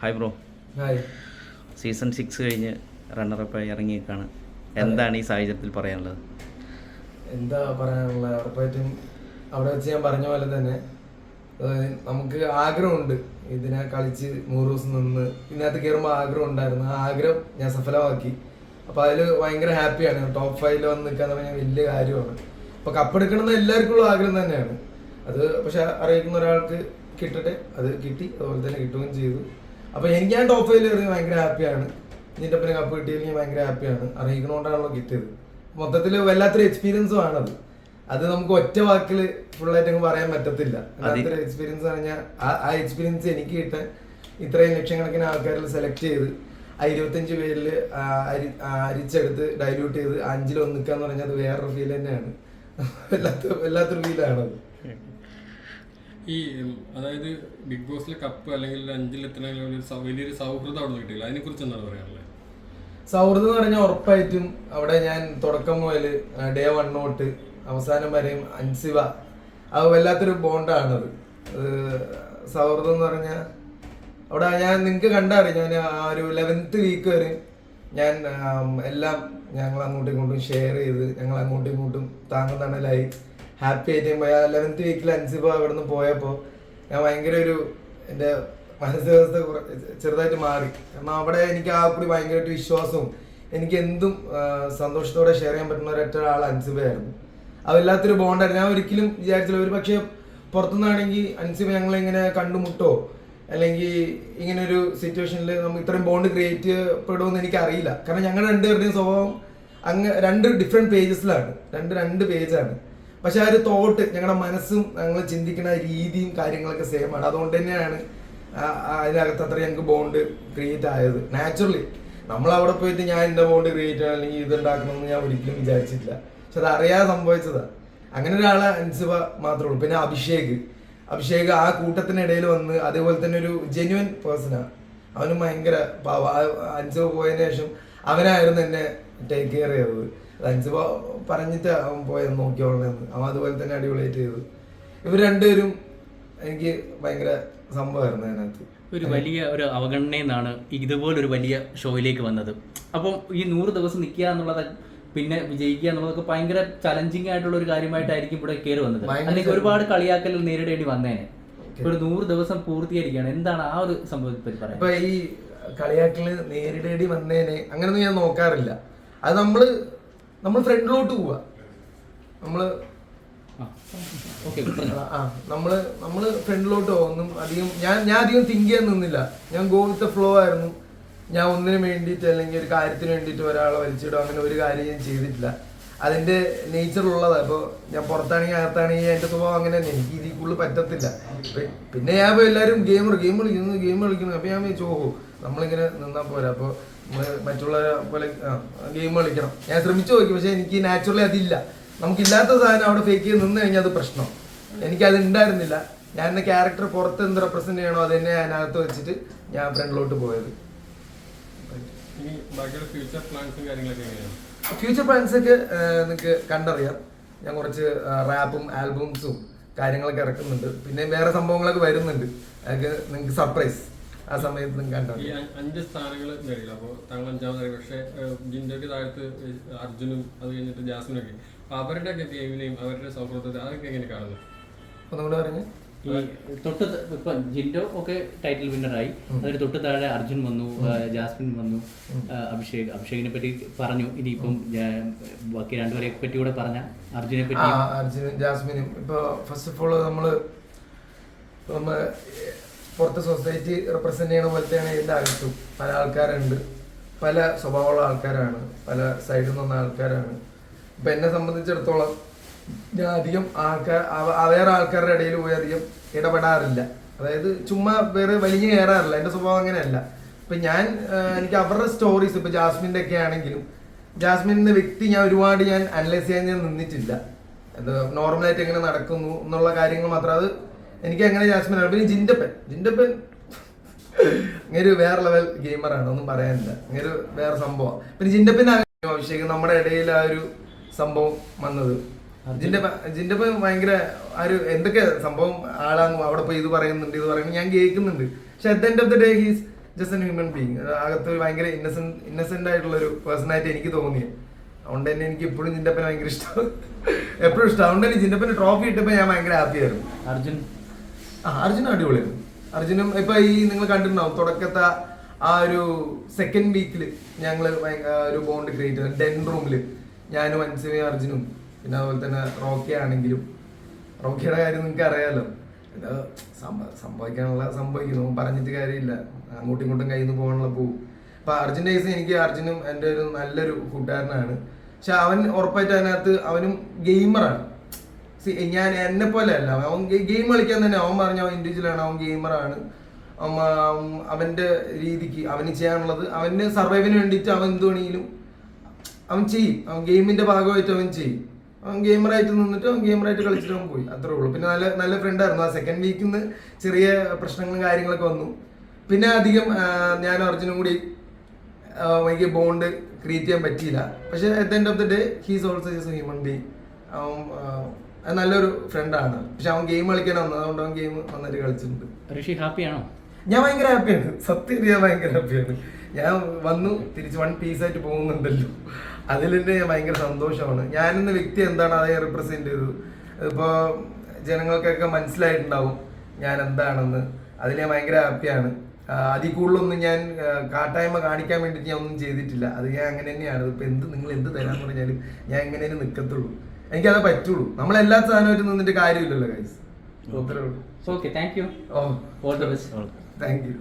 Hi bro hi season six കഴിഞ്ഞ് റണ്ണറപ്പായി ഇറങ്ങിയേക്കാണ്. എന്താണ് ഈ സാഹചര്യത്തിൽ പറയാനുള്ളത്? എന്താ പറയാനുള്ളത്? ഉറപ്പായിട്ടും അവിടെ വെച്ച് ഞാൻ പറഞ്ഞ പോലെ തന്നെ നമുക്ക് ആഗ്രഹമുണ്ട് ഇതിനെ കളിച്ച് നൂറ് ദിവസം നിന്ന് ഇതിനകത്ത് കയറുമ്പോൾ ആഗ്രഹം ഉണ്ടായിരുന്നു. ആ ആഗ്രഹം ഞാൻ സഫലമാക്കി. അപ്പോൾ അതിൽ ഭയങ്കര ഹാപ്പിയാണ് ടോപ്പ് ഫൈവിൽ വന്ന് നിൽക്കാന്ന് പറഞ്ഞാൽ വലിയ കാര്യമാണ്. അപ്പോൾ കപ്പെടുക്കണമെന്ന് എല്ലാവർക്കും ഉള്ള ആഗ്രഹം തന്നെയാണ്. അത് പക്ഷെ അറിയിക്കുന്ന ഒരാൾക്ക് കിട്ടട്ടെ അത് കിട്ടി അതുപോലെ തന്നെ കിട്ടുകയും ചെയ്തു. അപ്പോൾ എനിക്ക് ഞാൻ ടോപ്പ് ഫൈവിൽ കയറി ഭയങ്കര ഹാപ്പിയാണ് നിന്റെ ഒപ്പം കപ്പ് കിട്ടിയതിൽ ഞാൻ ഭയങ്കര ഹാപ്പിയാണ് അറിയിക്കണോണ്ടാണല്ലോ കിട്ടിയത്. മൊത്തത്തിൽ വല്ലാത്തൊരു എക്സ്പീരിയൻസും ആണത്. അത് നമുക്ക് ഒറ്റ വാക്കിൽ ഫുള്ളായിട്ട് അങ്ങ് പറയാൻ പറ്റത്തില്ല. എക്സ്പീരിയൻസ് ഞാൻ ആ എക്സ്പീരിയൻസ് എനിക്ക് കിട്ടാൻ ഇത്രയും ലക്ഷക്കണക്കിന് ആൾക്കാരിൽ സെലക്ട് ചെയ്ത് ആ ഇരുപത്തഞ്ച് പേരിൽ അരിച്ചെടുത്ത് ഡൈല്യൂട്ട് ചെയ്ത് അഞ്ചിൽ ഒന്നിക്കാന്ന് പറഞ്ഞാൽ അത് വേറൊരു ഫീൽ തന്നെയാണ്. വല്ലാത്ത വല്ലാത്തൊരു ഫീലാണത് ഈ അതായത് ബിഗ് ബോസിലെ കപ്പ് അല്ലെങ്കിൽ അഞ്ചിലെത്തണമെങ്കിൽ ഒരു സൗ- വലിയൊരു സൗഹൃദം അവിടെ കിട്ടില്ല അതിനെ കുറിച്ച് എന്താണ് പറയാനുള്ളത്? സൗഹൃദം എന്ന് പറഞ്ഞാൽ ഉറപ്പായിട്ടും അവിടെ ഞാൻ തുടക്കം മുതൽ ഡേ വൺ തൊട്ട് അവസാനം വരെയും അൻസിവ. അത് വല്ലാത്തൊരു ബോണ്ടാണത്. സൗഹൃദം എന്ന് പറഞ്ഞാൽ അവിടെ ഞാൻ നിങ്ങൾക്ക് കണ്ടറിയാം. ഞാൻ ആ ഒരു ലെവൻത്ത് വീക്ക് വരെ ഞാൻ ആം, എല്ലാം ഞങ്ങൾ അങ്ങോട്ടും ഇങ്ങോട്ടും ഷെയർ ചെയ്ത് ഞങ്ങൾ അങ്ങോട്ടും ഇങ്ങോട്ടും താങ്കൾ തണലായി ഹാപ്പി ആയിട്ട് പോയി. ലെവൻത്ത് വീക്കിൽ അൻസിബ അവിടെ നിന്ന് പോയപ്പോൾ ഞാൻ ഭയങ്കര ഒരു എന്റെ മാനസികാവസ്ഥ കുറ- ചെറുതായിട്ട് മാറി. കാരണം അവിടെ എനിക്ക് ആ കൂടി ഭയങ്കരമായിട്ട് വിശ്വാസവും എനിക്ക് എന്തും സന്തോഷത്തോടെ ഷെയർ ചെയ്യാൻ പറ്റുന്ന ഒരൊറ്റ ആൾ അൻസിബയായിരുന്നു. അത് വല്ലാത്തൊരു ബോണ്ടായിരുന്നു ഞാൻ ഒരിക്കലും വിചാരിച്ചില്ല. ഒരു പക്ഷേ പുറത്തുനിന്നാണെങ്കിൽ അൻസിബ ഞങ്ങളിങ്ങനെ കണ്ടുമുട്ടോ. അല്ലെങ്കിൽ ഇങ്ങനൊരു സിറ്റുവേഷനിൽ നമുക്ക് ഇത്രയും ബോണ്ട് ക്രിയേറ്റ് ചെയ്യപ്പെടുമെന്ന് എനിക്ക് അറിയില്ല കാരണം ഞങ്ങൾ രണ്ടുപേരുടെയും സ്വഭാവം അങ്ങ് രണ്ട് ഡിഫറെന്റ് പേജസിലാണ് രണ്ട് രണ്ട് പേജാണ് പക്ഷെ ആ ഒരു തോട്ട് ഞങ്ങളുടെ മനസ്സും ഞങ്ങൾ ചിന്തിക്കുന്ന രീതിയും കാര്യങ്ങളൊക്കെ സെയിം ആണ്. അതുകൊണ്ട് തന്നെയാണ് അതിനകത്ത് അത്ര ഞങ്ങൾക്ക് ബോണ്ട് ക്രിയേറ്റ് ആയത്. നാച്ചുറലി നമ്മൾ അവിടെ പോയിട്ട് ഞാൻ എന്റെ ബോണ്ട് ക്രിയേറ്റ് ആണ് അല്ലെങ്കിൽ ഇത് ഉണ്ടാക്കണമെന്ന് ഞാൻ ഒരിക്കലും വിചാരിച്ചിട്ടില്ല. പക്ഷെ അത് അറിയാതെ സംഭവിച്ചതാണ് അങ്ങനെ ഒരാളെ അൻസിബ മാത്രമേ ഉള്ളൂ. പിന്നെ അഭിഷേക്. അഭിഷേക് ആ കൂട്ടത്തിനിടയിൽ വന്ന് അതേപോലെ തന്നെ ഒരു ജെന്യുവൻ പേഴ്സണാണ് അവന് ഭയങ്കര പാവ. അഞ്ചു പോയതിനു ശേഷം അവനായിരുന്നു എന്നെ ടേക്ക് കെയർ ചെയ്തത്. അത് അഞ്ചു പറഞ്ഞിട്ട് അവൻ പോയത് നോക്കിയോളണെന്ന് അവൻ അതുപോലെ തന്നെ അടിപൊളിയായിട്ട് ചെയ്തു. ഇവർ രണ്ടുപേരും എനിക്ക് ഭയങ്കര സംഭവമായിരുന്നു അതിനകത്ത്. ഒരു വലിയ ഒരു അവഗണനയിൽ നിന്നാണ് ഇതുപോലൊരു വലിയ ഷോയിലേക്ക് വന്നത്. അപ്പം ഈ നൂറ് ദിവസം നിൽക്കുക എന്നുള്ളത് പിന്നെ വിജയിക്കുക എന്നുള്ളതൊക്കെ ഭയങ്കര ചലഞ്ചിങ് ആയിട്ടുള്ള ഒരു കാര്യമായിട്ടായിരിക്കും ഇവിടെ കയറി വന്നത്. അതിലേക്ക് ഒരുപാട് കളിയാക്കൽ നേരിടേണ്ടി വന്നേനെ. ഇപ്പൊ ഒരു നൂറ് ദിവസം പൂർത്തീകരിക്കുകയാണ് എന്താണ് ആ ഒരു സംഭവത്തെ പറ്റി പറയുന്നത് ഇപ്പൊ ഈ കളിയാക്കൽ നേരിടേണ്ടി വന്നേനെ അങ്ങനൊന്നും ഞാൻ നോക്കാറില്ല. അത് നമ്മൾ നമ്മൾ ഫ്രണ്ടിലോട്ട് പോവാ. നമ്മൾ ആ നമ്മൾ നമ്മൾ ഫ്രണ്ടിലോട്ട് പോകുന്നു. അധികം ഞാൻ ഞാൻ അധികം തിങ്ക് ചെയ്യാൻ നിന്നില്ല. ഞാൻ ഗോ വിത്ത് ഫ്ലോ ആയിരുന്നു. ഞാൻ ഒന്നിനു വേണ്ടിയിട്ട് അല്ലെങ്കിൽ ഒരു കാര്യത്തിന് വേണ്ടിയിട്ട് ഒരാളെ വലിച്ചിടും അങ്ങനെ ഒരു കാര്യം ഞാൻ ചെയ്തിട്ടില്ല. അതിന്റെ നേച്ചർ ഉള്ളതാ. ഇപ്പോൾ ഞാൻ പുറത്താണെങ്കിൽ അകത്താണെങ്കിൽ എന്റെ സ്വഭാവം അങ്ങനെ തന്നെ. എനിക്ക് ഇതിൽ കൂടുതൽ പറ്റത്തില്ല. പിന്നെ ഞാൻ ഇപ്പൊ എല്ലാവരും ഗെയിം ഗെയിം കളിക്കുന്നു ഗെയിം കളിക്കുന്നു. അപ്പോൾ ഞാൻ ചോഹോ നമ്മളിങ്ങനെ നിന്നാൽ പോരാ. അപ്പോൾ മറ്റുള്ള പോലെ ഗെയിം കളിക്കണം. ഞാൻ ശ്രമിച്ചു നോക്കി പക്ഷേ എനിക്ക് നാച്ചുറലി അതില്ല. നമുക്കില്ലാത്ത സാധനം അവിടെ ഫേക്ക് ചെയ്ത് നിന്ന് കഴിഞ്ഞാൽ അത് പ്രശ്നം. എനിക്കത് ഉണ്ടായിരുന്നില്ല ഞാൻ എന്റെ ക്യാരക്ടർ പുറത്ത് എന്ത് റെപ്രസെന്റ് ചെയ്യണോ അതെന്നെ തന്നെ അതിനകത്ത് വെച്ചിട്ട് ഞാൻ ഫ്രണ്ടിലോട്ട് പോയത്. ഫ്യൂച്ചർ പ്ലാൻസും കാര്യങ്ങളൊക്കെ എങ്ങനെയാണ്? ഫ്യൂച്ചർ പ്ലാൻസ് ഒക്കെ നിങ്ങൾക്ക് കണ്ടറിയാം. ഞാൻ കുറച്ച് റാപ്പും ആൽബംസും കാര്യങ്ങളൊക്കെ ഇറക്കുന്നുണ്ട്. പിന്നെ വേറെ സംഭവങ്ങളൊക്കെ വരുന്നുണ്ട്. അതൊക്കെ നിങ്ങൾക്ക് സർപ്രൈസ് ആ സമയത്ത് നിങ്ങൾക്ക് ഈ അഞ്ച് സ്ഥാനങ്ങൾ നേടിയില്ല അപ്പോൾ താങ്കൾ അഞ്ചാമത് പക്ഷേ ജിൻഡോക്ക് താഴത്ത് അർജുനും അത് കഴിഞ്ഞിട്ട് ജാസ്മിനൊക്കെ. അപ്പൊ അവരുടെ ഒക്കെ ഗെയിമിനെയും അവരുടെ സൗഹൃദത്തെ അതൊക്കെ എങ്ങനെ കാണുന്നു? നമ്മൾ പറഞ്ഞ്. ഈ തൊട്ട് ഇപ്പൊ ജിൻഡോ ഒക്കെ ടൈറ്റിൽ വിന്നറായി അതിന് തൊട്ട് താഴെ അർജുൻ വന്നു ജാസ്മിൻ വന്നു അഭിഷേക് അഭിഷേകിനെ പറ്റി പറഞ്ഞു. ഇനിയിപ്പം ബാക്കി രണ്ടുപേരെ പറ്റി കൂടെ പറഞ്ഞ. അർജുനെ പറ്റി അർജുനും ജാസ്മിനും. ഇപ്പൊ ഫസ്റ്റ് ഓഫ് ഓൾ നമ്മൾ പുറത്ത് സൊസൈറ്റി റെപ്രസെന്റ് ചെയ്യണ പോലത്തെയാണ് ഇതിന്റെ അകത്തും പല ആൾക്കാരുണ്ട്. പല സ്വഭാവമുള്ള ആൾക്കാരാണ്. പല സൈഡിൽ നിന്ന ആൾക്കാരാണ്. ഇപ്പൊ എന്നെ സംബന്ധിച്ചിടത്തോളം ഞാൻ അധികം ആൾക്കാർ വേറെ ആൾക്കാരുടെ ഇടയിൽ പോയി അധികം ഇടപെടാറില്ല. അതായത് ചുമ്മാ വേറെ വലിഞ്ഞു കയറാറില്ല എന്റെ സ്വഭാവം അങ്ങനെയല്ല. ഇപ്പം ഞാൻ എനിക്ക് അവരുടെ സ്റ്റോറീസ് ഇപ്പം ജാസ്മിന്റെ ഒക്കെ ആണെങ്കിലും ജാസ്മിൻ എന്ന വ്യക്തി ഞാൻ ഒരുപാട് ഞാൻ അനലൈസ് ചെയ്യാൻ ഞാൻ നിന്നിട്ടില്ല. അത് നോർമലായിട്ട് എങ്ങനെ നടക്കുന്നു എന്നുള്ള കാര്യങ്ങൾ മാത്രം. അത് എനിക്ക് അങ്ങനെ ജാസ്മിൻ ആണ് പിന്നെ ജിൻഡപ്പൻ. ജിൻഡപ്പൻ ഇങ്ങനെ വേറെ ലെവൽ ഗെയിമറാണ് ഒന്നും പറയാനില്ല. ഇങ്ങനെ വേറെ സംഭവം. പിന്നെ ജിൻഡപ്പൻ അഭിഷേകം നമ്മുടെ ഇടയിൽ ആ ഒരു സംഭവം വന്നത്. ജിന്റെ ഭയങ്കര ആ ഒരു എന്തൊക്കെ സംഭവം ആളാണ് അവിടെ പോയി ഇത് പറയുന്നുണ്ട് ഇത് പറയുന്നത് ഞാൻ കേൾക്കുന്നുണ്ട്. പക്ഷെ at end of the day he's just an human being അകത്ത് ഭയങ്കര ഇന്നസെന്റ് ഇന്നസെന്റ് ആയിട്ടുള്ള ഒരു പേഴ്സണായിട്ട് എനിക്ക് തോന്നിയത് അതുകൊണ്ട് തന്നെ എനിക്ക് എപ്പോഴും ജിന്റപ്പനെ ഭയങ്കര ഇഷ്ടമാണ് എപ്പോഴും ഇഷ്ടം. അതുകൊണ്ട് തന്നെ ജിന്റപ്പന് ട്രോഫി ഇട്ടപ്പോൾ ഞാൻ ഭയങ്കര ഹാപ്പി ആയിരുന്നു. അർജുൻ. ആ അർജുൻ അടിപൊളിയായിരുന്നു. അർജുനും ഇപ്പൊ ഈ നിങ്ങൾ കണ്ടിട്ടുണ്ടാവും തുടക്കത്തെ ആ ഒരു സെക്കൻഡ് വീക്കിൽ ഞങ്ങൾ ഒരു ബോണ്ട് ക്രിയേറ്റ് ചെയ്തു. ഡെൻ റൂമിൽ ഞാനും അൻസിമയും അർജുനും. പിന്നെ അതുപോലെ തന്നെ റോക്കി ആണെങ്കിലും റോക്കിയുടെ കാര്യം നിങ്ങൾക്ക് അറിയാലോ. ഇത് സംഭ- സംഭവിക്കാനുള്ള സംഭവിക്കുന്നു. പറഞ്ഞിട്ട് കാര്യമില്ല. അങ്ങോട്ടും ഇങ്ങോട്ടും കയ്യിൽ നിന്ന് പോകാനുള്ള പോകും അപ്പൊ അർജുന്റെ കേസ് എനിക്ക് അർജുനും എന്റെ ഒരു നല്ലൊരു കൂട്ടുകാരനാണ്. പക്ഷെ അവൻ ഉറപ്പായിട്ട് അതിനകത്ത് അവനും ഗെയിമറാണ് സി ഞാൻ എന്നെ പോലെ അല്ല. അവൻ ഗെയിം കളിക്കാൻ തന്നെ അവൻ പറഞ്ഞ അവൻ ഇൻഡിവിജ്വൽ ആണ്. അവൻ ഗെയിമറാണ് അവന്റെ രീതിക്ക് അവന് ചെയ്യാനുള്ളത് അവന് സർവൈവിന് വേണ്ടിയിട്ട് അവൻ എന്ത് വേണമെങ്കിലും അവൻ ചെയ്യും. അവൻ ഗെയിമിന്റെ ഭാഗമായിട്ട് അവൻ ചെയ്യും. ഗെയിമറായിട്ട് നിന്നിട്ട് ഗെയിമറായിട്ട് കളിച്ചിട്ട് അവൻ പോയി. അത്രേ ഉള്ളൂ. പിന്നെ നല്ല നല്ല ഫ്രണ്ട് ആയിരുന്നു. ആ സെക്കൻഡ് വീക്കിൽ നിന്ന് ചെറിയ പ്രശ്നങ്ങളും കാര്യങ്ങളൊക്കെ വന്നു. പിന്നെ അധികം ഞാൻ അർജുനും കൂടി എനിക്ക് ബോണ്ട് ക്രിയേറ്റ് ചെയ്യാൻ പറ്റിയില്ല. പക്ഷെ at end of the day he's also just human being അവൻ നല്ലൊരു ഫ്രണ്ടാണ് പക്ഷെ അവൻ ഗെയിം കളിക്കാൻ വന്നത് അതുകൊണ്ട് അവൻ ഗെയിം നന്നായിട്ട് കളിച്ചിട്ടുണ്ട്. ഋഷി ഹാപ്പിയാണോ? ഞാൻ ഭയങ്കര ഹാപ്പിയാണ്. സത്യം ഞാൻ ഭയങ്കര ഹാപ്പിയാണ്. ഞാൻ വന്നു തിരിച്ച് വൺ പീസായിട്ട് പോകുന്നുണ്ടല്ലോ. അതിൽ തന്നെ ഞാൻ ഭയങ്കര സന്തോഷമാണ്. ഞാനെന്ന വ്യക്തി എന്താണ് അതെ റിപ്രസെന്റ് ചെയ്തത്? ഇപ്പോൾ ജനങ്ങൾക്കൊക്കെ മനസ്സിലായിട്ടുണ്ടാവും ഞാൻ എന്താണെന്ന് അതിൽ ഞാൻ ഭയങ്കര ഹാപ്പിയാണ് അതിൽ കൂടുതലൊന്നും ഞാൻ കാട്ടായ്മ കാണിക്കാൻ വേണ്ടിയിട്ട് ഞാൻ ഒന്നും ചെയ്തിട്ടില്ല. അത് ഞാൻ അങ്ങനെ തന്നെയാണ്. ഇപ്പം എന്ത് നിങ്ങൾ എന്ത് തരാന്ന് പറഞ്ഞാലും ഞാൻ എങ്ങനെ നിൽക്കത്തുള്ളൂ എനിക്കത് പറ്റുള്ളൂ. നമ്മളെല്ലാ സാധനമായിട്ട് നിന്നിട്ട് കാര്യമില്ലല്ലോ guys okay thank you oh. All the best thank you